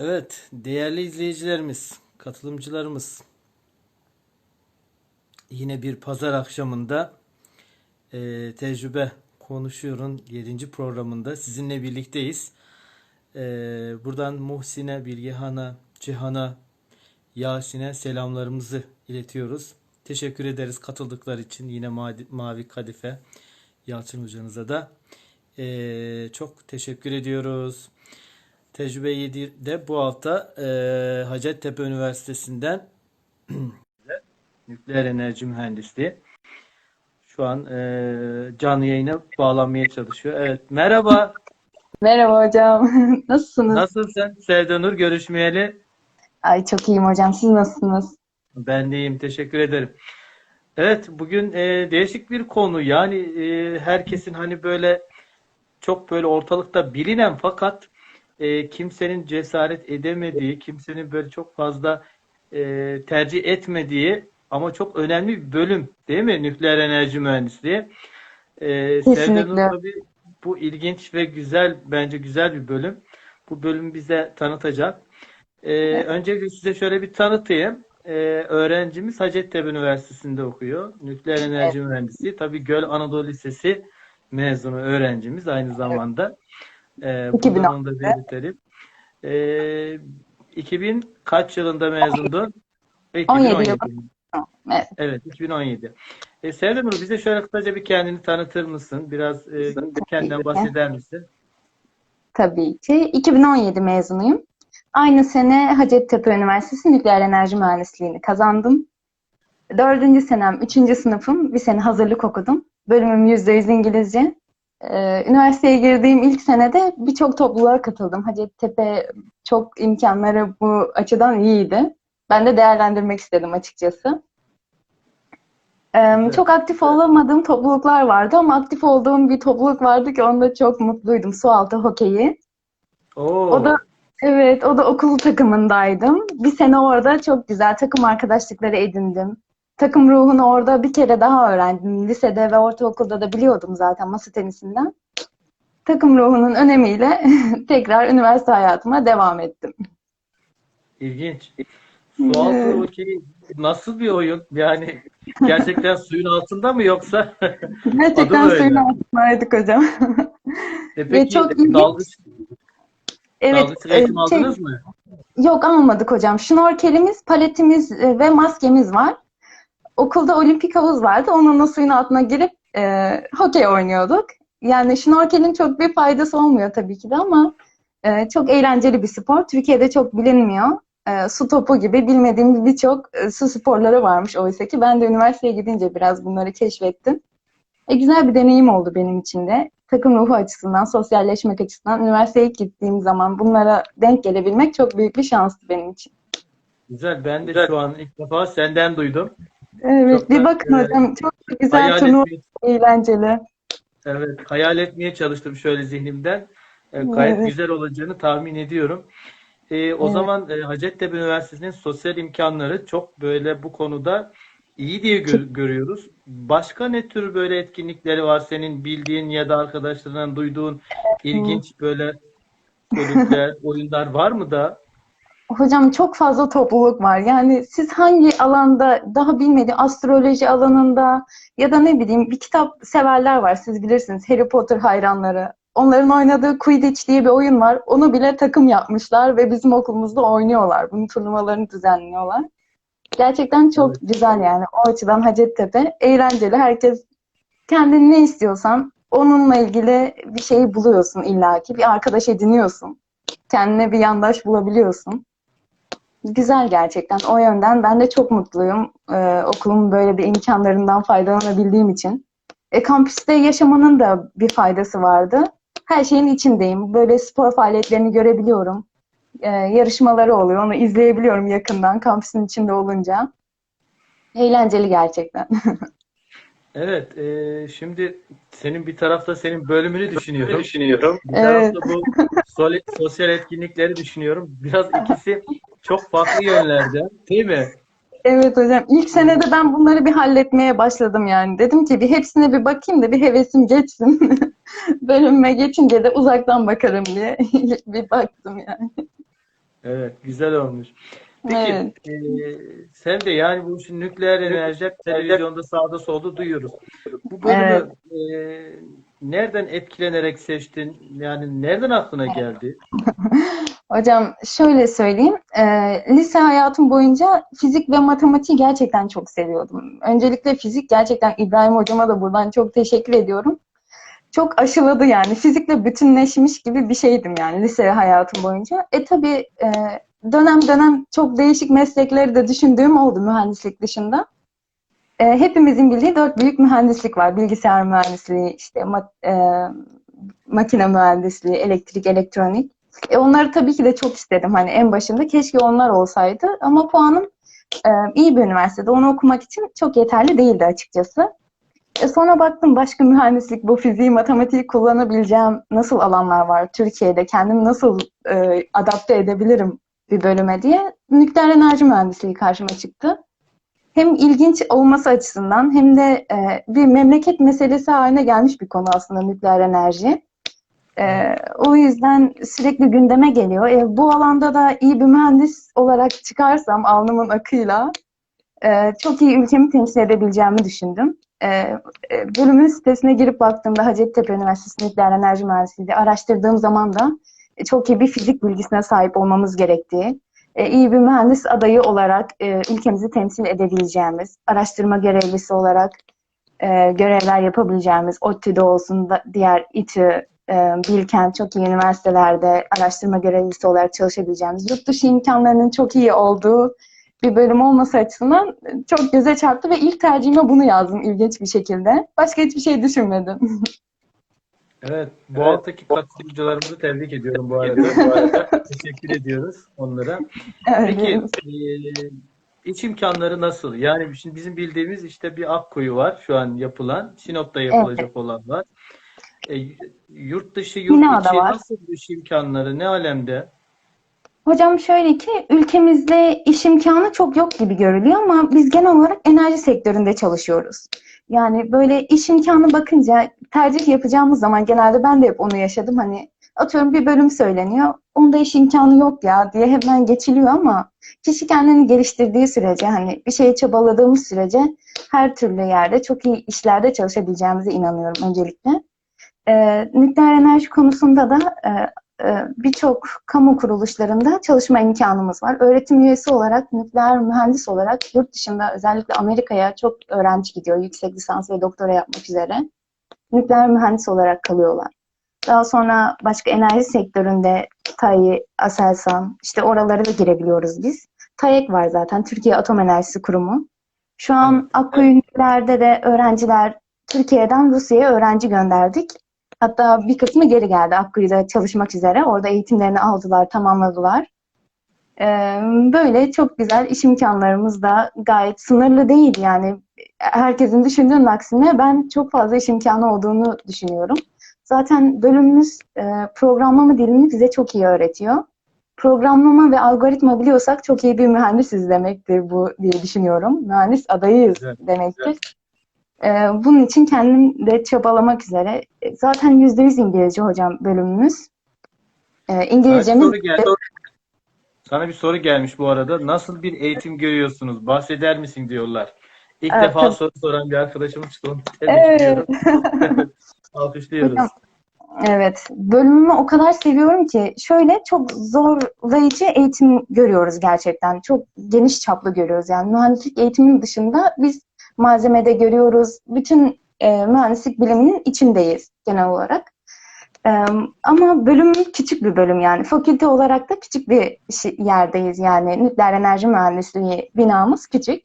Evet, değerli izleyicilerimiz, katılımcılarımız, yine bir pazar akşamında e, tecrübe konuşuyorun 7. programında sizinle birlikteyiz. E, buradan Muhsin'e, Bilgehan'a, Cihan'a, Yasin'e selamlarımızı iletiyoruz. Teşekkür ederiz katıldıkları için. Yine Mavi, Kadife, Yalçın hocamıza da e, çok teşekkür ediyoruz. Tecrübe 7'de bu hafta e, Hacettepe Üniversitesi'nden nükleer enerji mühendisliği şu an e, canlı yayına bağlanmaya çalışıyor. Evet, merhaba. Merhaba hocam. Nasılsınız? Nasılsın? Sevda görüşmeyeli. Ay çok iyiyim hocam. Siz nasılsınız? Ben de iyiyim, teşekkür ederim. Evet, bugün e, değişik bir konu. Yani e, herkesin hani böyle çok böyle ortalıkta bilinen fakat e, kimsenin cesaret edemediği, kimsenin böyle çok fazla e, tercih etmediği ama çok önemli bir bölüm değil mi? Nükleer enerji mühendisliği. E, Kesinlikle. Tabii bu ilginç ve güzel, bence güzel bir bölüm. Bu bölüm bize tanıtacak. E, öncelikle size şöyle bir tanıtayım. E, öğrencimiz Hacettepe Üniversitesi'nde okuyor. Nükleer enerji mühendisi. Tabii Göl Anadolu Lisesi mezunu öğrencimiz aynı zamanda. Ee, buradan onu da 2010'da. belirtelim. Ee, 2000 kaç yılında mezundun? 17 2017. Evet. Evet, 2017. E, Sevda Nur, bize şöyle kısaca bir kendini tanıtır mısın? Biraz e, kendinden bahseder misin? Tabii ki. 2017 mezunuyum. Aynı sene Hacettepe Üniversitesi Nükleer Enerji Mühendisliğini kazandım. Dördüncü senem, üçüncü sınıfım. Bir sene hazırlık okudum. Bölümüm %100 İngilizce. Ee, üniversiteye girdiğim ilk senede birçok topluluğa katıldım. Hacettepe çok imkanları bu açıdan iyiydi. Ben de değerlendirmek istedim açıkçası. Ee, Evet. çok aktif olamadığım topluluklar vardı ama aktif olduğum bir topluluk vardı ki onda çok mutluydum. Sualtı hokeyi. Oo, O da evet, o da okul takımındaydım. Bir sene orada çok güzel takım arkadaşlıkları edindim. Takım ruhunu orada bir kere daha öğrendim. Lisede ve ortaokulda da biliyordum zaten masa tenisinden. Takım ruhunun önemiyle tekrar üniversite hayatıma devam ettim. ilginç. Sualtı hokeyi nasıl bir oyun? Yani gerçekten suyun altında mı yoksa Gerçekten suyun altındaydık hocam. e, peki çok ilginç. dalgıç, Evet, dalgıç eğitim e, şey- aldınız mı? Yok almadık hocam. Şnorkelimiz, paletimiz e, ve maskemiz var. Okulda olimpik havuz vardı. Onunla suyun altına girip e, hokey oynuyorduk. Yani şnorkelin çok bir faydası olmuyor tabii ki de ama e, çok eğlenceli bir spor. Türkiye'de çok bilinmiyor. E, su topu gibi bilmediğimiz birçok e, su sporları varmış oysa ki. Ben de üniversiteye gidince biraz bunları keşfettim. E, güzel bir deneyim oldu benim için de. Takım ruhu açısından, sosyalleşmek açısından üniversiteye ilk gittiğim zaman bunlara denk gelebilmek çok büyük bir şanstı benim için. Güzel. Ben de şu an ilk defa senden duydum. Evet, Çok bir da, bakın e, hocam çok güzel turnuva eğlenceli. evet, hayal etmeye çalıştım şöyle zihnimden. E, gayet Evet. güzel olacağını tahmin ediyorum. E, o Evet. zaman e, Hacettepe Üniversitesi'nin sosyal imkanları çok böyle bu konuda iyi diye gö- görüyoruz. Başka ne tür böyle etkinlikleri var senin bildiğin ya da arkadaşlarından duyduğun ilginç böyle kulüpler, oyunlar var mı da? Hocam çok fazla topluluk var. Yani siz hangi alanda daha bilmediğim astroloji alanında ya da ne bileyim bir kitap severler var. Siz bilirsiniz Harry Potter hayranları. Onların oynadığı Quidditch diye bir oyun var. Onu bile takım yapmışlar ve bizim okulumuzda oynuyorlar. Bunun turnuvalarını düzenliyorlar. Gerçekten çok Evet. güzel yani. O açıdan Hacettepe eğlenceli. Herkes kendin ne istiyorsan onunla ilgili bir şeyi buluyorsun illaki. Bir arkadaş ediniyorsun. Kendine bir yandaş bulabiliyorsun. Güzel gerçekten. O yönden ben de çok mutluyum. Ee, okulumun böyle bir imkanlarından faydalanabildiğim için. E, kampüste yaşamanın da bir faydası vardı. Her şeyin içindeyim. Böyle spor faaliyetlerini görebiliyorum. Ee, yarışmaları oluyor. Onu izleyebiliyorum yakından kampüsün içinde olunca. Eğlenceli gerçekten. Evet, e, şimdi senin bir tarafta senin bölümünü düşünüyorum. düşünüyorum. Bir tarafta bu sosyal etkinlikleri düşünüyorum. Biraz ikisi çok farklı yönlerde, değil mi? Evet hocam. İlk senede ben bunları bir halletmeye başladım yani. Dedim ki bir hepsine bir bakayım da bir hevesim geçsin. Bölüme geçince de uzaktan bakarım diye bir baktım yani. Evet, güzel olmuş. Peki, Evet. e, sen de yani bu işin nükleer enerji hep televizyonda sağda solda duyuyoruz. Bu bölümü e, nereden etkilenerek seçtin? Yani nereden aklına geldi? Hocam şöyle söyleyeyim. e, lise hayatım boyunca fizik ve matematiği gerçekten çok seviyordum. Öncelikle fizik gerçekten İbrahim hocama da buradan çok teşekkür ediyorum. Çok aşıladı yani. Fizikle bütünleşmiş gibi bir şeydim yani lise hayatım boyunca. E tabii e, dönem dönem çok değişik meslekleri de düşündüğüm oldu mühendislik dışında. E, hepimizin bildiği dört büyük mühendislik var. Bilgisayar mühendisliği, işte ma- e, makine mühendisliği, elektrik, elektronik. E, onları tabii ki de çok istedim. Hani en başında keşke onlar olsaydı. Ama puanım e, iyi bir üniversitede. Onu okumak için çok yeterli değildi açıkçası. E, sonra baktım başka mühendislik, bu fiziği, matematiği kullanabileceğim nasıl alanlar var Türkiye'de? Kendimi nasıl e, adapte edebilirim bir bölüme diye. Nükleer enerji mühendisliği karşıma çıktı. Hem ilginç olması açısından hem de e, bir memleket meselesi haline gelmiş bir konu aslında nükleer enerji. Ee, o yüzden sürekli gündeme geliyor. E, bu alanda da iyi bir mühendis olarak çıkarsam alnımın akıyla e, çok iyi ülkemi temsil edebileceğimi düşündüm. E, e, bölümün sitesine girip baktığımda Hacettepe Üniversitesi Nükleer Enerji Mühendisliği araştırdığım zaman da e, çok iyi bir fizik bilgisine sahip olmamız gerektiği, e, iyi bir mühendis adayı olarak e, ülkemizi temsil edebileceğimiz, araştırma görevlisi olarak e, görevler yapabileceğimiz, ODTÜ'de olsun diğer İTÜ, e, Bilkent çok iyi üniversitelerde araştırma görevlisi olarak çalışabileceğimiz, yurt dışı imkanlarının çok iyi olduğu bir bölüm olması açısından çok göze çarptı ve ilk tercihime bunu yazdım ilginç bir şekilde. Başka hiçbir şey düşünmedim. Evet, bu alttaki katılımcılarımızı tebrik ediyorum bu arada. Bu arada teşekkür ediyoruz onlara. Peki, e, iç imkanları nasıl? Yani şimdi bizim bildiğimiz işte bir Akkuyu var şu an yapılan, Sinop'ta yapılacak olan var. E, yurt dışı, yurt Mina'da içi var. nasıl iş imkanları, ne alemde? Hocam şöyle ki ülkemizde iş imkanı çok yok gibi görülüyor ama biz genel olarak enerji sektöründe çalışıyoruz. Yani böyle iş imkanı bakınca tercih yapacağımız zaman genelde ben de hep onu yaşadım. Hani atıyorum bir bölüm söyleniyor. Onda iş imkanı yok ya diye hemen geçiliyor ama kişi kendini geliştirdiği sürece hani bir şeye çabaladığımız sürece her türlü yerde çok iyi işlerde çalışabileceğimize inanıyorum öncelikle. Ee, nükleer enerji konusunda da e, e, birçok kamu kuruluşlarında çalışma imkanımız var. Öğretim üyesi olarak, nükleer mühendis olarak yurt dışında özellikle Amerika'ya çok öğrenci gidiyor yüksek lisans ve doktora yapmak üzere. Nükleer mühendis olarak kalıyorlar. Daha sonra başka enerji sektöründe TAİ, Aselsan, işte oralara da girebiliyoruz biz. TAEK var zaten, Türkiye Atom Enerjisi Kurumu. Şu an Akkuyu Nükleer'de de öğrenciler Türkiye'den Rusya'ya öğrenci gönderdik. Hatta bir kısmı geri geldi Akkuyu'da çalışmak üzere. Orada eğitimlerini aldılar, tamamladılar. Ee, böyle çok güzel iş imkanlarımız da gayet sınırlı değil yani. Herkesin düşündüğünün aksine ben çok fazla iş imkanı olduğunu düşünüyorum. Zaten bölümümüz e, programlama dilini bize çok iyi öğretiyor. Programlama ve algoritma biliyorsak çok iyi bir mühendisiz demektir bu diye düşünüyorum. Mühendis adayıyız Güzel, demektir. Ee, bunun için kendim de çabalamak üzere. E, Zaten yüzde yüz İngilizce hocam bölümümüz. Ee, İngilizcemiz soru geldi. Sana bir soru gelmiş bu arada. Nasıl bir eğitim görüyorsunuz? Bahseder misin diyorlar. İlk Evet, defa tabii. soru soran bir arkadaşımız çıktı. Evet. Alkışlıyoruz. Hocam, Evet, bölümümü o kadar seviyorum ki şöyle çok zorlayıcı eğitim görüyoruz gerçekten. Çok geniş çaplı görüyoruz. Yani mühendislik eğitiminin dışında biz malzemede görüyoruz. Bütün e, mühendislik biliminin içindeyiz genel olarak. E, ama bölüm küçük bir bölüm yani. Fakülte olarak da küçük bir yerdeyiz yani. Nükleer enerji mühendisliği binamız küçük.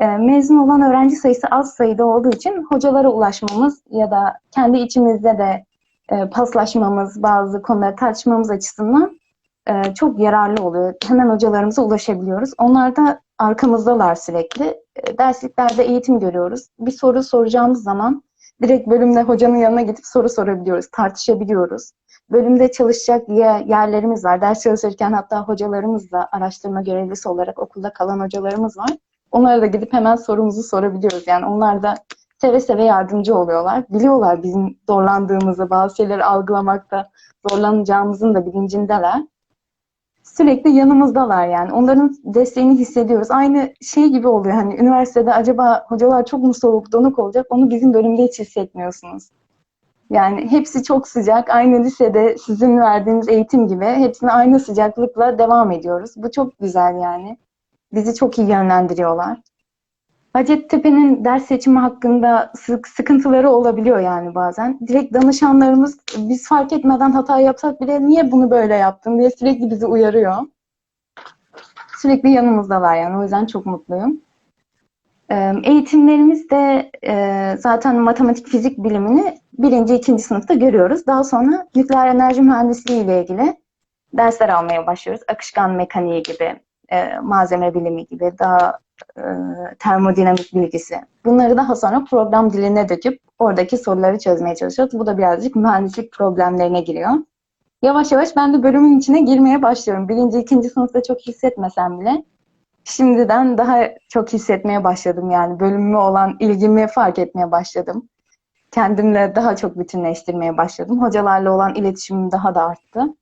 E, mezun olan öğrenci sayısı az sayıda olduğu için hocalara ulaşmamız ya da kendi içimizde de e, paslaşmamız, bazı konuları tartışmamız açısından e, çok yararlı oluyor. Hemen hocalarımıza ulaşabiliyoruz. Onlar da arkamızdalar sürekli. E, dersliklerde eğitim görüyoruz. Bir soru soracağımız zaman direkt bölümde hocanın yanına gidip soru sorabiliyoruz, tartışabiliyoruz. Bölümde çalışacak ye- yerlerimiz var. Ders çalışırken hatta hocalarımızla araştırma görevlisi olarak okulda kalan hocalarımız var. Onlara da gidip hemen sorumuzu sorabiliyoruz. Yani onlar da seve seve yardımcı oluyorlar. Biliyorlar bizim zorlandığımızı, bazı şeyleri algılamakta zorlanacağımızın da bilincindeler. Sürekli yanımızdalar yani. Onların desteğini hissediyoruz. Aynı şey gibi oluyor. Hani üniversitede acaba hocalar çok mu soğuk, donuk olacak? Onu bizim bölümde hiç hissetmiyorsunuz. Yani hepsi çok sıcak. Aynı lisede sizin verdiğiniz eğitim gibi hepsine aynı sıcaklıkla devam ediyoruz. Bu çok güzel yani. Bizi çok iyi yönlendiriyorlar. Hacettepe'nin ders seçimi hakkında sık sıkıntıları olabiliyor yani bazen. Direkt danışanlarımız biz fark etmeden hata yapsak bile niye bunu böyle yaptın diye sürekli bizi uyarıyor. Sürekli yanımızdalar yani o yüzden çok mutluyum. Eğitimlerimiz de zaten matematik fizik bilimini birinci, ikinci sınıfta görüyoruz. Daha sonra nükleer enerji mühendisliği ile ilgili dersler almaya başlıyoruz. Akışkan mekaniği gibi, malzeme bilimi gibi, daha termodinamik bilgisi. Bunları daha sonra program diline döküp oradaki soruları çözmeye çalışıyoruz. Bu da birazcık mühendislik problemlerine giriyor. Yavaş yavaş ben de bölümün içine girmeye başlıyorum. Birinci, ikinci sınıfta çok hissetmesem bile şimdiden daha çok hissetmeye başladım yani. Bölümüme olan ilgimi fark etmeye başladım. Kendimle daha çok bütünleştirmeye başladım. Hocalarla olan iletişimim daha da arttı.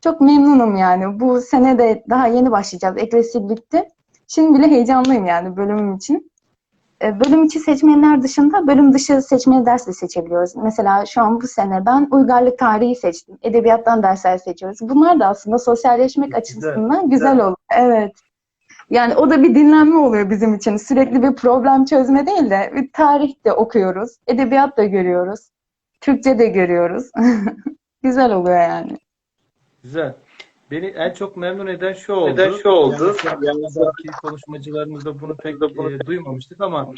Çok memnunum yani. Bu sene de daha yeni başlayacağız. Eklesi bitti. Şimdi bile heyecanlıyım yani bölümüm için. E, Bölüm içi seçmenler dışında bölüm dışı seçmeli ders de seçebiliyoruz. Mesela şu an bu sene ben uygarlık tarihi seçtim. Edebiyattan dersler seçiyoruz. Bunlar da aslında sosyalleşmek açısından güzel güzel. oluyor. Evet. Yani o da bir dinlenme oluyor bizim için. Sürekli bir problem çözme değil de bir tarih de okuyoruz. Edebiyat da görüyoruz. Türkçe de görüyoruz. Güzel oluyor yani. Güzel. Beni en çok memnun eden şu oldu. Neden şu oldu? Yani konuşmacılarımızda bunu pek e, duymamıştık ama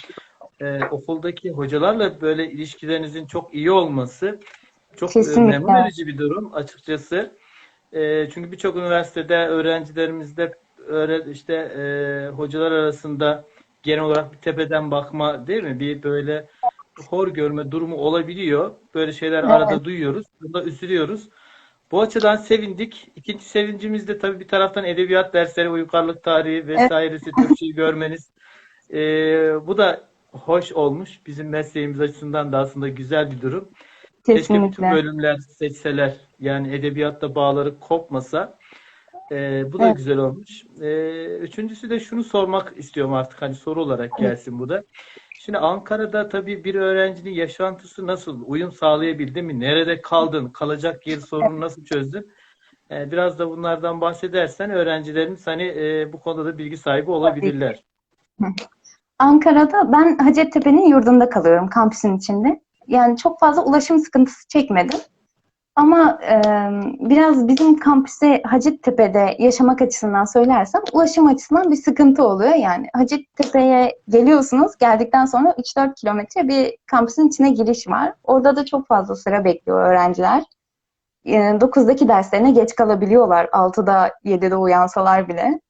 e, okuldaki hocalarla böyle ilişkilerinizin çok iyi olması çok e, Kesinlikle. memnun edici bir durum açıkçası. E, çünkü birçok üniversitede öğrencilerimizde öğre, işte e, hocalar arasında genel olarak bir tepeden bakma değil mi? Bir böyle hor görme durumu olabiliyor. Böyle şeyler arada duyuyoruz. Bunda üzülüyoruz. Bu açıdan sevindik. İkinci sevincimiz de tabii bir taraftan edebiyat dersleri, uygarlık tarihi vesairesi, Türkçeyi görmeniz. Ee, bu da hoş olmuş. Bizim mesleğimiz açısından da aslında güzel bir durum. Keşke bütün Kesinlikle. bölümler seçseler. Yani edebiyatta bağları kopmasa. Ee, bu da Evet. güzel olmuş. Ee, üçüncüsü de şunu sormak istiyorum artık hani soru olarak gelsin bu da. Şimdi Ankara'da tabii bir öğrencinin yaşantısı nasıl? Uyum sağlayabildin mi? Nerede kaldın? Kalacak yer sorunu nasıl çözdün? Ee, biraz da bunlardan bahsedersen öğrencilerimiz hani e, bu konuda da bilgi sahibi olabilirler. Ankara'da ben Hacettepe'nin yurdunda kalıyorum kampüsün içinde. Yani çok fazla ulaşım sıkıntısı çekmedim. Ama e, biraz bizim kampüse Hacettepe'de yaşamak açısından söylersem ulaşım açısından bir sıkıntı oluyor. Yani Hacettepe'ye geliyorsunuz. Geldikten sonra 3-4 kilometre bir kampüsün içine giriş var. Orada da çok fazla sıra bekliyor öğrenciler. E, 9'daki derslerine geç kalabiliyorlar. 6'da 7'de uyansalar bile.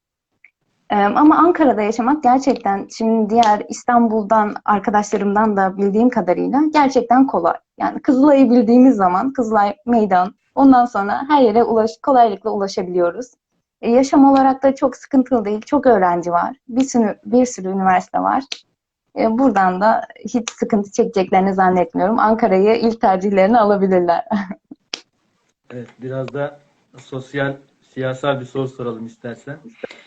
Ama Ankara'da yaşamak gerçekten şimdi diğer İstanbul'dan arkadaşlarımdan da bildiğim kadarıyla gerçekten kolay. Yani Kızılay'ı bildiğimiz zaman Kızılay meydan ondan sonra her yere ulaş, kolaylıkla ulaşabiliyoruz. E, yaşam olarak da çok sıkıntılı değil. Çok öğrenci var. Bir sürü, bir sürü üniversite var. E, buradan da hiç sıkıntı çekeceklerini zannetmiyorum. Ankara'yı ilk tercihlerini alabilirler. Evet, biraz da sosyal, siyasal bir soru soralım istersen.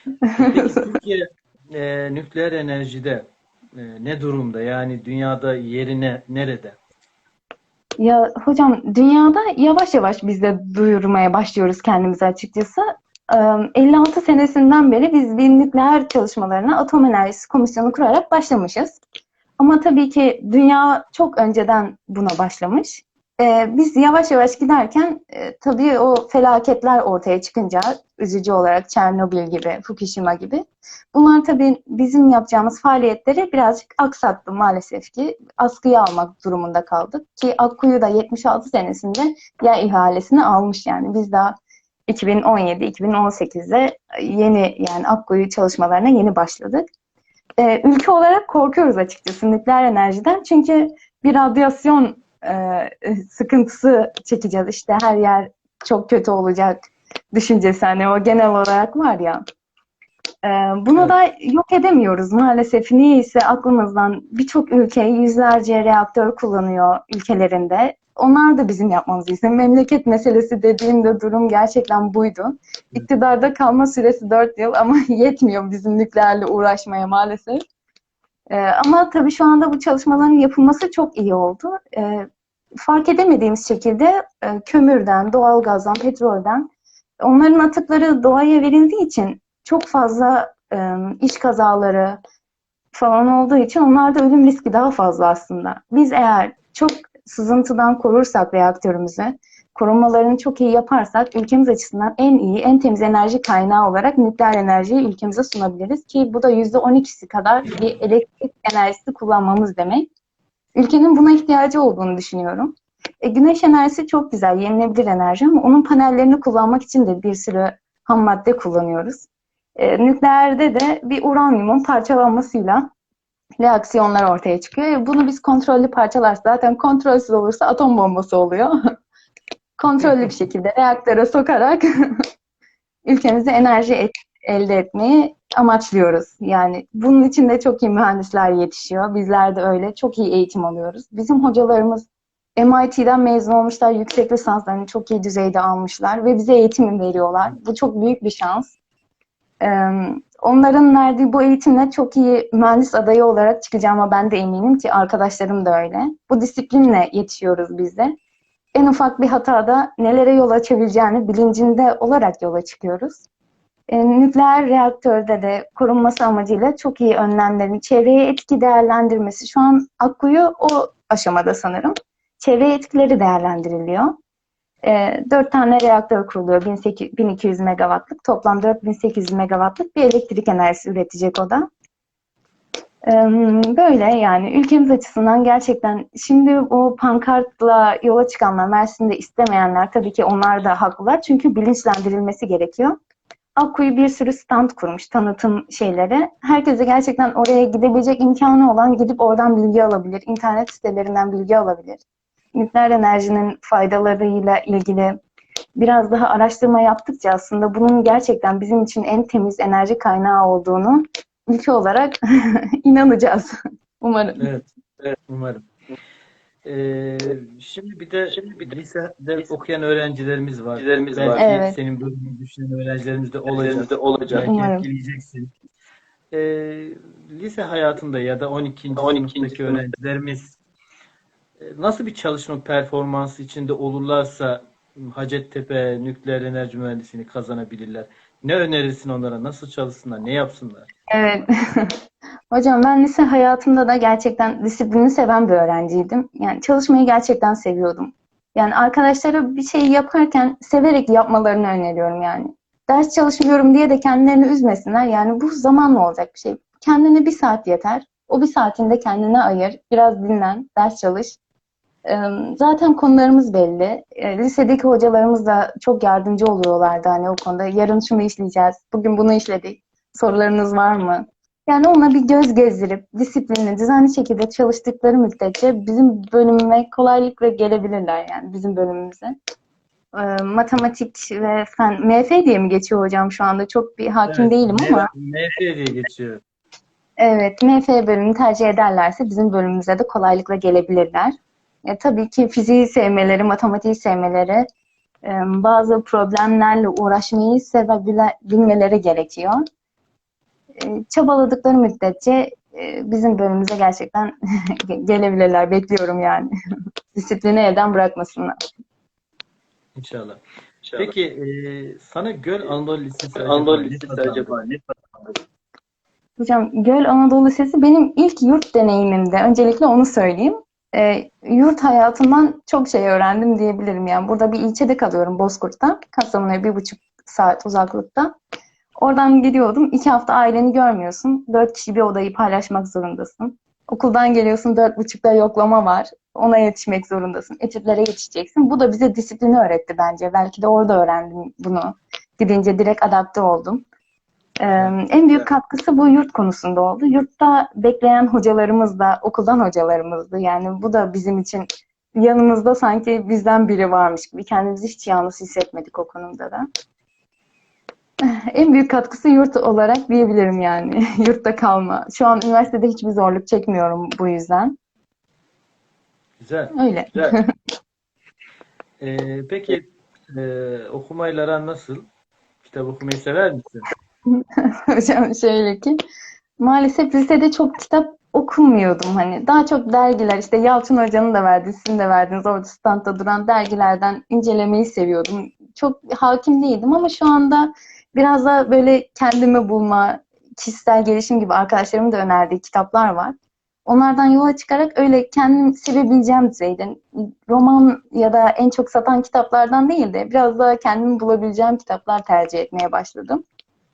Peki Türkiye e, nükleer enerjide e, ne durumda? Yani dünyada yerine nerede? Ya hocam dünyada yavaş yavaş biz de duyurmaya başlıyoruz kendimizi açıkçası. Ee, 56 senesinden beri biz bir nükleer çalışmalarına Atom Enerjisi Komisyonu kurarak başlamışız. Ama tabii ki dünya çok önceden buna başlamış. Ee, biz yavaş yavaş giderken e, tabii o felaketler ortaya çıkınca üzücü olarak Çernobil gibi, Fukushima gibi bunlar tabii bizim yapacağımız faaliyetleri birazcık aksattı maalesef ki. Askıya almak durumunda kaldık ki Akkuyu da 76 senesinde yer ihalesini almış yani. Biz daha 2017-2018'de yeni yani Akkuyu çalışmalarına yeni başladık. Ee, ülke olarak korkuyoruz açıkçası nükleer enerjiden çünkü bir radyasyon e, sıkıntısı çekeceğiz. İşte her yer çok kötü olacak düşüncesi hani o genel olarak var ya. Ee, bunu da yok edemiyoruz maalesef. Niyeyse aklımızdan birçok ülke yüzlerce reaktör kullanıyor ülkelerinde. Onlar da bizim yapmamızı istiyor. Memleket meselesi dediğimde durum gerçekten buydu. İktidarda kalma süresi 4 yıl ama yetmiyor bizim nükleerle uğraşmaya maalesef. Ee, ama tabii şu anda bu çalışmaların yapılması çok iyi oldu. Ee, fark edemediğimiz şekilde e, kömürden, doğalgazdan, petrolden onların atıkları doğaya verildiği için çok fazla e, iş kazaları falan olduğu için onlarda ölüm riski daha fazla aslında. Biz eğer çok sızıntıdan korursak reaktörümüzü, korunmalarını çok iyi yaparsak ülkemiz açısından en iyi, en temiz enerji kaynağı olarak nükleer enerjiyi ülkemize sunabiliriz ki bu da %12'si kadar bir elektrik enerjisi kullanmamız demek. Ülkenin buna ihtiyacı olduğunu düşünüyorum. E, güneş enerjisi çok güzel, yenilebilir enerji ama onun panellerini kullanmak için de bir sürü ham madde kullanıyoruz. E, nükleerde de bir uranyumun parçalanmasıyla reaksiyonlar ortaya çıkıyor. E, bunu biz kontrollü parçalarsak zaten kontrolsüz olursa atom bombası oluyor. kontrollü bir şekilde reaktöre sokarak ülkemize enerji et, elde etmeyi amaçlıyoruz. Yani bunun için de çok iyi mühendisler yetişiyor. Bizler de öyle. Çok iyi eğitim alıyoruz. Bizim hocalarımız MIT'den mezun olmuşlar. Yüksek lisanslarını çok iyi düzeyde almışlar ve bize eğitim veriyorlar. Bu çok büyük bir şans. Ee, onların verdiği bu eğitimle çok iyi mühendis adayı olarak çıkacağıma ben de eminim ki arkadaşlarım da öyle. Bu disiplinle yetişiyoruz biz de. En ufak bir hatada nelere yol açabileceğini bilincinde olarak yola çıkıyoruz. E, nükleer reaktörde de korunması amacıyla çok iyi önlemlerin, çevreye etki değerlendirmesi. Şu an Akkuyu o aşamada sanırım. Çevreye etkileri değerlendiriliyor. E, 4 tane reaktör kuruluyor. 1800, 1200 megawattlık. Toplam 4800 megawattlık bir elektrik enerjisi üretecek o da. Böyle yani ülkemiz açısından gerçekten şimdi o pankartla yola çıkanlar, Mersin'de istemeyenler tabii ki onlar da haklılar. Çünkü bilinçlendirilmesi gerekiyor. Akkuyu bir sürü stand kurmuş tanıtım şeyleri. Herkese gerçekten oraya gidebilecek imkanı olan gidip oradan bilgi alabilir. İnternet sitelerinden bilgi alabilir. Nükleer enerjinin faydalarıyla ilgili biraz daha araştırma yaptıkça aslında bunun gerçekten bizim için en temiz enerji kaynağı olduğunu ülke olarak inanacağız. Umarım. Evet, evet umarım. Ee, şimdi bir de şimdi bir de lisede okuyan öğrencilerimiz var. Öğrencilerimiz Belki var. Evet. senin bölümünü düşünen öğrencilerimiz de olacak. De olacak. Belki Umarım. etkileyeceksin. Ee, lise hayatında ya da 12. 12. sınıftaki sınıf. öğrencilerimiz e, nasıl bir çalışma performansı içinde olurlarsa Hacettepe Nükleer Enerji Mühendisliğini kazanabilirler? Ne önerirsin onlara? Nasıl çalışsınlar? Ne yapsınlar? Evet. Hocam ben lise hayatımda da gerçekten disiplini seven bir öğrenciydim. Yani çalışmayı gerçekten seviyordum. Yani arkadaşlara bir şey yaparken severek yapmalarını öneriyorum yani. Ders çalışmıyorum diye de kendilerini üzmesinler. Yani bu zamanla olacak bir şey. Kendine bir saat yeter. O bir saatinde kendine ayır. Biraz dinlen, ders çalış. Zaten konularımız belli. Ee, Lisedeki hocalarımız da çok yardımcı oluyorlardı hani o konuda. Yarın şunu işleyeceğiz, bugün bunu işledik. Sorularınız var mı? Yani ona bir göz gezdirip disiplinli, düzenli şekilde çalıştıkları müddetçe bizim bölümüme kolaylıkla gelebilirler yani bizim bölümümüze. Ee, matematik ve fen, MF diye mi geçiyor hocam şu anda? Çok bir hakim Evet, değilim ama. MF diye geçiyor. Evet, MF bölümünü tercih ederlerse bizim bölümümüze de kolaylıkla gelebilirler. E, tabii ki fiziği sevmeleri, matematiği sevmeleri, e, bazı problemlerle uğraşmayı sevebilmeleri gerekiyor. E, çabaladıkları müddetçe e, bizim bölümümüze gerçekten gelebilirler. Bekliyorum yani. Disiplini elden bırakmasınlar. İnşallah. İnşallah. Peki e, sana Göl Anadolu Lisesi Anadolu Lisesi acaba ne kazandırdı? Hocam Göl Anadolu Lisesi benim ilk yurt deneyimimdi. Öncelikle onu söyleyeyim. E, yurt hayatından çok şey öğrendim diyebilirim. Yani burada bir ilçede kalıyorum Bozkurt'ta. Kastamonu'ya bir buçuk saat uzaklıkta. Oradan gidiyordum. İki hafta aileni görmüyorsun. Dört kişi bir odayı paylaşmak zorundasın. Okuldan geliyorsun dört buçukta yoklama var. Ona yetişmek zorundasın. Etütlere yetişeceksin. Bu da bize disiplini öğretti bence. Belki de orada öğrendim bunu. Gidince direkt adapte oldum. Ee, en büyük katkısı bu yurt konusunda oldu. Yurtta bekleyen hocalarımız da okuldan hocalarımızdı. Yani bu da bizim için yanımızda sanki bizden biri varmış gibi. Kendimizi hiç yalnız hissetmedik o konumda da. En büyük katkısı yurt olarak diyebilirim yani. Yurtta kalma. Şu an üniversitede hiçbir zorluk çekmiyorum bu yüzden. Güzel. Öyle. Güzel. Ee, peki e, okumayla aran nasıl? Kitap okumayı sever misin? Hocam şöyle ki maalesef lisede çok kitap okumuyordum hani. Daha çok dergiler işte Yalçın Hoca'nın da verdiği, sizin de verdiğiniz orada standta duran dergilerden incelemeyi seviyordum. Çok hakim değildim ama şu anda biraz da böyle kendimi bulma, kişisel gelişim gibi arkadaşlarımın da önerdiği kitaplar var. Onlardan yola çıkarak öyle kendim sevebileceğim düzeyde roman ya da en çok satan kitaplardan değil de biraz daha kendimi bulabileceğim kitaplar tercih etmeye başladım.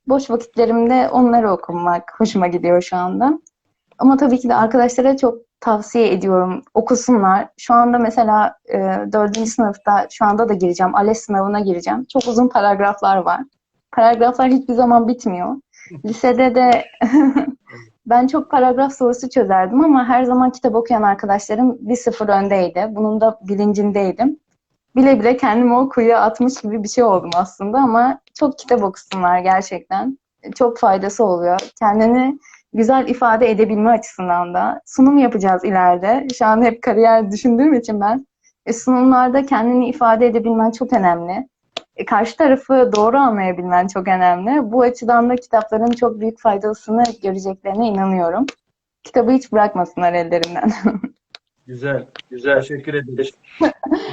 Boş vakitlerimde onları okumak hoşuma gidiyor şu anda. Ama tabii ki de arkadaşlara çok tavsiye ediyorum. Okusunlar. Şu anda mesela e, dördüncü sınıfta şu anda da gireceğim. ALES sınavına gireceğim. Çok uzun paragraflar var. Paragraflar hiçbir zaman bitmiyor. Lisede de ben çok paragraf sorusu çözerdim ama her zaman kitap okuyan arkadaşlarım bir sıfır öndeydi. Bunun da bilincindeydim. Bile bile kendimi o kuyuya atmış gibi bir şey oldum aslında ama çok kitap okusunlar gerçekten. Çok faydası oluyor. Kendini güzel ifade edebilme açısından da. Sunum yapacağız ileride. Şu an hep kariyer düşündüğüm için ben. E, sunumlarda kendini ifade edebilmen çok önemli. E, karşı tarafı doğru anlayabilmen çok önemli. Bu açıdan da kitapların çok büyük faydasını göreceklerine inanıyorum. Kitabı hiç bırakmasınlar ellerinden. Güzel. Güzel. Teşekkür ederim.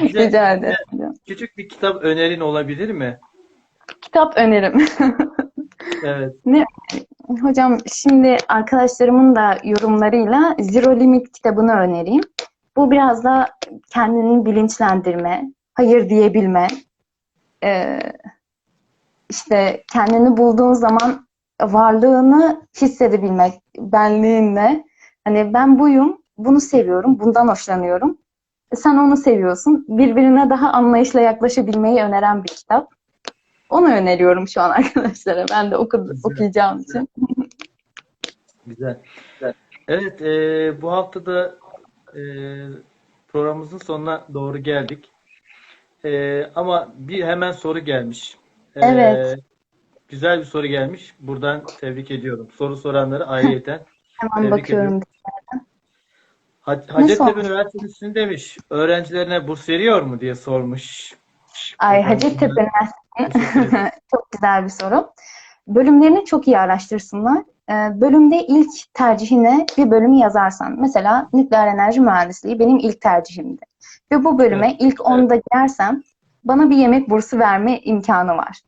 Bize Rica ederim. küçük bir kitap önerin olabilir mi? Kitap önerim. Evet. Hocam şimdi arkadaşlarımın da yorumlarıyla Zero Limit kitabını önereyim. Bu biraz da kendini bilinçlendirme, hayır diyebilme, ee, işte kendini bulduğun zaman varlığını hissedebilmek, benliğinle. Hani ben buyum, bunu seviyorum, bundan hoşlanıyorum. Sen onu seviyorsun. Birbirine daha anlayışla yaklaşabilmeyi öneren bir kitap. Onu öneriyorum şu an arkadaşlara. Ben de oku- Güzel. okuyacağım için. Güzel. Evet, e, bu hafta da e, programımızın sonuna doğru geldik. E, ama bir hemen soru gelmiş. E, Evet. Güzel bir soru gelmiş. Buradan tebrik ediyorum. Soru soranları ayrıyeten. Hemen Tebrik bakıyorum. Ha- Hacettepe? Üniversitesi'nin demiş, öğrencilerine burs veriyor mu diye sormuş. Ay Hacettepe Üniversitesi Teşekkür ederim. çok güzel bir soru. Bölümlerini çok iyi araştırsınlar. Ee, Bölümde ilk tercihine bir bölümü yazarsan, mesela nükleer enerji mühendisliği benim ilk tercihimdi. Ve bu bölüme ilk 10'da girersem bana bir yemek bursu verme imkanı var.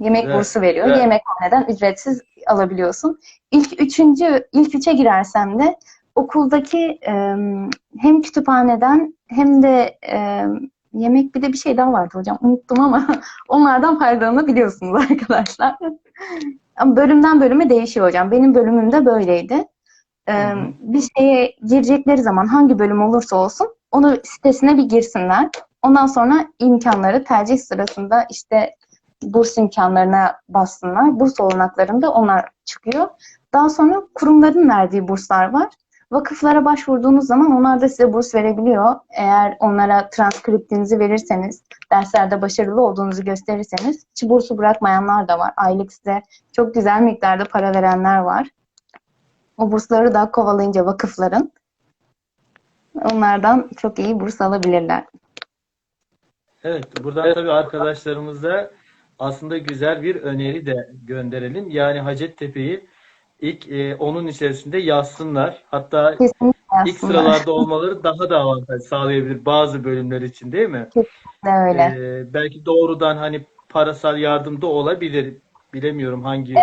Yemek Evet, bursu veriyor. evet. Yemekhaneden ücretsiz alabiliyorsun. İlk üçüncü, ilk üçe girersem de okuldaki e, hem kütüphaneden hem de e, yemek bir de bir şey daha vardı hocam. Unuttum ama onlardan faydalanabiliyorsunuz arkadaşlar. Ama bölümden bölüme değişiyor hocam. Benim bölümümde böyleydi. Ee, bir şeye girecekleri zaman hangi bölüm olursa olsun onu sitesine bir girsinler. Ondan sonra imkanları tercih sırasında işte burs imkanlarına bassınlar. Burs olanaklarında onlar çıkıyor. Daha sonra kurumların verdiği burslar var. Vakıflara başvurduğunuz zaman onlar da size burs verebiliyor. Eğer onlara transkriptinizi verirseniz, derslerde başarılı olduğunuzu gösterirseniz, hiç bursu bırakmayanlar da var. Aylık size çok güzel miktarda para verenler var. O bursları da kovalayınca vakıfların onlardan çok iyi burs alabilirler. Evet, buradan tabii arkadaşlarımıza aslında güzel bir öneri de gönderelim. Yani Hacettepe'yi ilk e, onun içerisinde yazsınlar. Hatta Kesinlikle ilk sıralarda olmaları daha da avantaj sağlayabilir bazı bölümler için değil mi? de öyle. Ee, belki doğrudan hani parasal yardım da olabilir. Bilemiyorum hangi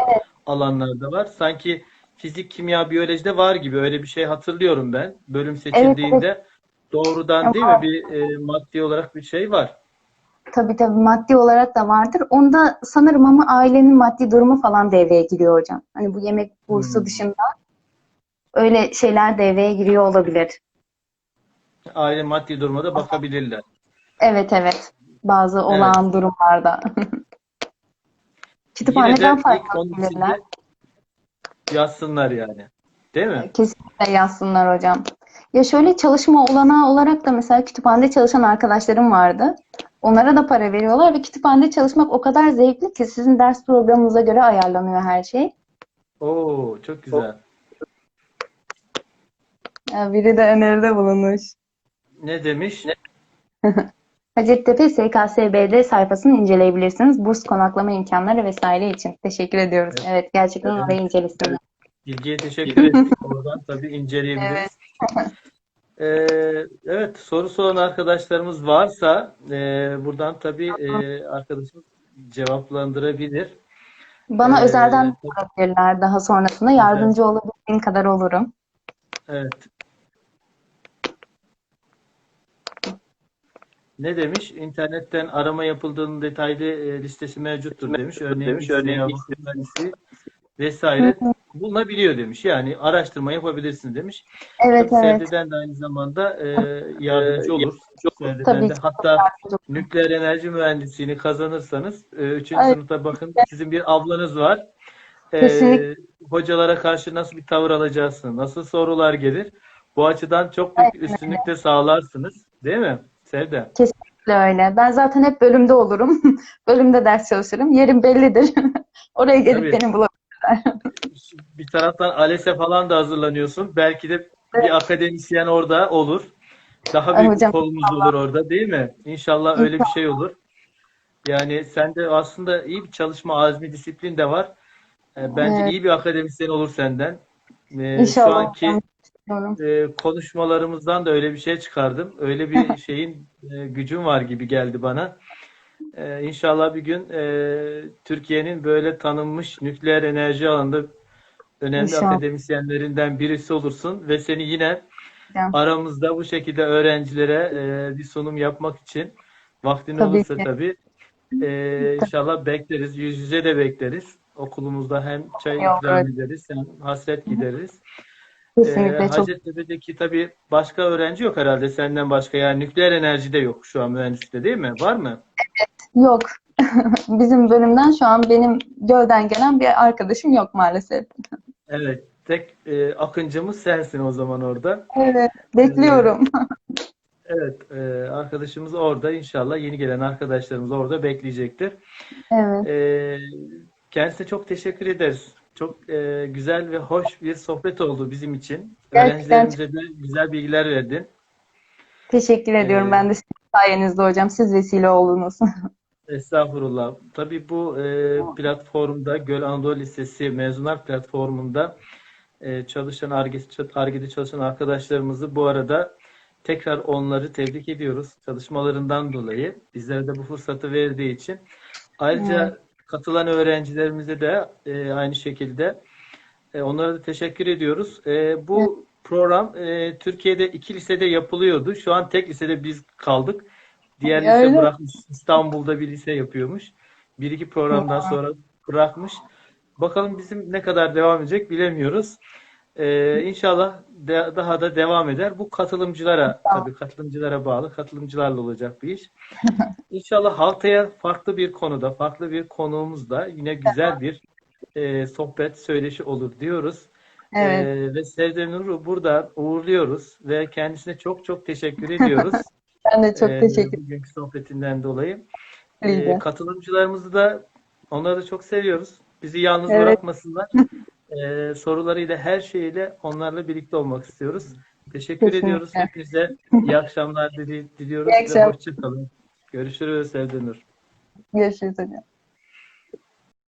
alanlarda var. Sanki fizik, kimya, biyolojide var gibi öyle bir şey hatırlıyorum ben. Bölüm seçildiğinde doğrudan değil mi bir e, maddi olarak bir şey var. Tabii tabii maddi olarak da vardır. Onda sanırım ama ailenin maddi durumu falan devreye giriyor hocam. Hani bu yemek bursu Hmm. dışında öyle şeyler devreye giriyor olabilir. Aile maddi duruma da bakabilirler. Evet evet. Bazı olağan durumlarda. Kütüphaneden faydalanabilirler. yazsınlar yani. Değil mi? Kesinlikle yazsınlar hocam. Ya şöyle çalışma olanağı olarak da mesela kütüphanede çalışan arkadaşlarım vardı. Onlara da para veriyorlar ve kütüphanede çalışmak o kadar zevkli ki sizin ders programınıza göre ayarlanıyor her şey. Oo, çok güzel. Ya biri de öneride bulunmuş. Ne demiş? Hacettepe SKSBD sayfasını inceleyebilirsiniz. Burs konaklama imkanları vesaire için. Teşekkür ediyoruz. Evet. Evet, gerçekten Evet. orayı incelesinler. Bilgiye teşekkür ettik. Oradan tabii inceleyebiliriz. Ee, evet, soru soran arkadaşlarımız varsa e, buradan tabii e, arkadaşımız cevaplandırabilir. Bana Ee, özelden sorabilirler daha sonrasında. Yardımcı olabildiğim kadar olurum. Evet. Ne demiş? İnternetten arama yapıldığının detaylı e, listesi mevcuttur demiş. Örneğin Demiş, örneğin vesaire bulunabiliyor demiş. Yani araştırma yapabilirsin demiş. Evet, Tabii evet. Sevde'den de aynı zamanda e, yardımcı olur. Sevde'den Tabii de. ki. Hatta nükleer enerji mühendisliğini kazanırsanız 3. Evet. sınıfta bakın sizin bir ablanız var. E, Kesinlikle. hocalara karşı nasıl bir tavır alacaksınız? Nasıl sorular gelir? Bu açıdan çok büyük üstünlük de sağlarsınız. Değil mi Sevde? Kesinlikle öyle. Ben zaten hep bölümde olurum. Bölümde ders çalışırım. Yerim bellidir. Oraya gelip Tabii. beni bulabilir. Bir taraftan ALES'e falan da hazırlanıyorsun. Belki de bir akademisyen orada olur. Daha büyük hocam, kolumuz olur orada değil mi? İnşallah öyle bir şey olur. Yani sende aslında iyi bir çalışma azmi, disiplin de var. Ee, Bence Evet. iyi bir akademisyen olur senden. Ee, Şu İnşallah anki hocam. Diyorum. e, konuşmalarımızdan da öyle bir şey çıkardım. Öyle bir şeyin e, gücün var gibi geldi bana. E, İnşallah bir gün e, Türkiye'nin böyle tanınmış nükleer enerji alanında önemli İnşallah. akademisyenlerinden birisi olursun ve seni yine Hocam. aramızda bu şekilde öğrencilere e, bir sunum yapmak için vaktin Tabii olursa ki. tabii e, inşallah bekleriz. Yüz yüze de bekleriz. Okulumuzda hem çay ikram ederiz hem hasret gideririz. Kesinlikle Ee, çok Hacettepe'deki tabii başka öğrenci yok herhalde senden başka. Yani nükleer enerji de yok şu an mühendislikte değil mi? Var mı? yok. Bizim bölümden şu an benim gölden gelen bir arkadaşım yok maalesef. Evet. Tek e, akıncımız sensin o zaman orada. Evet, bekliyorum. Evet. e, arkadaşımız orada. İnşallah yeni gelen arkadaşlarımız orada bekleyecektir. Evet, E, kendisine çok teşekkür ederiz. Çok e, güzel ve hoş bir sohbet oldu bizim için. Gerçekten Öğrencilerimize de güzel bilgiler verdin. teşekkür ediyorum. Ee, Ben de sizin sayenizde hocam. Siz vesile oldunuz. Estağfurullah. Tabii bu e, platformda Göl Anadolu Lisesi mezunlar platformunda e, çalışan Ar-Ge- Ar-Ge'de çalışan arkadaşlarımızı bu arada tekrar onları tebrik ediyoruz çalışmalarından dolayı. Bizlere de bu fırsatı verdiği için. Ayrıca katılan öğrencilerimize de e, aynı şekilde e, onlara da teşekkür ediyoruz. E, bu program e, Türkiye'de iki lisede yapılıyordu. Şu an tek lisede biz kaldık. Diğer lise Öyle. bırakmış. İstanbul'da bir lise yapıyormuş. Bir iki programdan sonra bırakmış. Bakalım bizim ne kadar devam edecek bilemiyoruz. Ee, inşallah de- daha da devam eder. Bu katılımcılara tabii katılımcılara bağlı. Katılımcılarla olacak bir iş. İnşallah haftaya farklı bir konuda, farklı bir konuğumuzla yine güzel bir e, sohbet, söyleşi olur diyoruz. Evet, Ee, ve Sevde Nur'u burada uğurluyoruz ve kendisine çok çok teşekkür ediyoruz. ben de çok Ee, teşekkür bugünkü sohbetinden dolayı. ederim. Ee, katılımcılarımızı da onları da çok seviyoruz. Bizi yalnız Evet. bırakmasınlar. Ee, sorularıyla her şeyiyle onlarla birlikte olmak istiyoruz. Teşekkür Kesinlikle. ediyoruz hepinize. İyi akşamlar dili- diliyoruz İyi akşam- hoşça kalın. Görüşürüz Sevde Nur. Görüşürüz hocam.